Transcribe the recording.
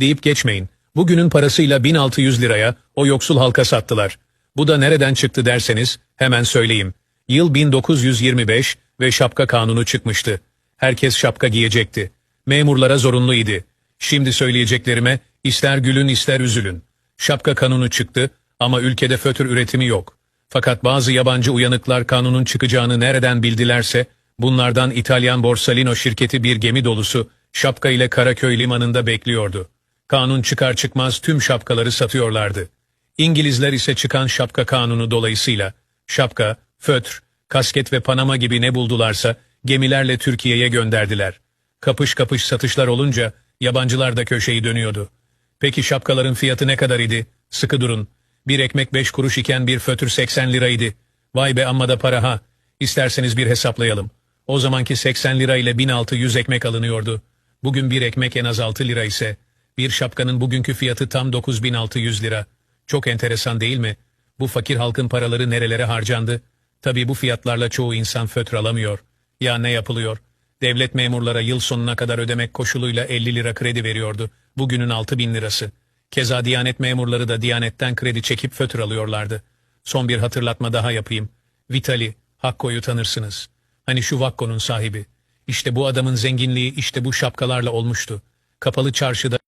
deyip geçmeyin. Bugünün parasıyla 1600 liraya o yoksul halka sattılar. Bu da nereden çıktı derseniz hemen söyleyeyim. Yıl 1925 ve şapka kanunu çıkmıştı. Herkes şapka giyecekti. Memurlara zorunlu idi. Şimdi söyleyeceklerime ister gülün ister üzülün. Şapka kanunu çıktı ama ülkede fötür üretimi yok. Fakat bazı yabancı uyanıklar kanunun çıkacağını nereden bildilerse bunlardan İtalyan Borsalino şirketi bir gemi dolusu şapka ile Karaköy limanında bekliyordu. Kanun çıkar çıkmaz tüm şapkaları satıyorlardı. İngilizler ise çıkan şapka kanunu dolayısıyla şapka, fötr, kasket ve panama gibi ne buldularsa gemilerle Türkiye'ye gönderdiler. Kapış kapış satışlar olunca yabancılar da köşeyi dönüyordu. Peki şapkaların fiyatı ne kadar idi? Sıkı durun. Bir ekmek 5 kuruş iken bir fötür 80 liraydı. Vay be amma da para ha. İsterseniz bir hesaplayalım. O zamanki 80 lira ile 1600 ekmek alınıyordu. Bugün bir ekmek en az 6 lira ise bir şapkanın bugünkü fiyatı tam 9600 lira. Çok enteresan değil mi? Bu fakir halkın paraları nerelere harcandı? Tabii bu fiyatlarla çoğu insan fötr alamıyor. Ya ne yapılıyor? Devlet memurlara yıl sonuna kadar ödemek koşuluyla 50 lira kredi veriyordu. Bugünün 6 bin lirası. Keza Diyanet memurları da Diyanet'ten kredi çekip fötr alıyorlardı. Son bir hatırlatma daha yapayım. Vitali, Hakko'yu tanırsınız. Hani şu Vakko'nun sahibi. İşte bu adamın zenginliği işte bu şapkalarla olmuştu. Kapalı çarşıda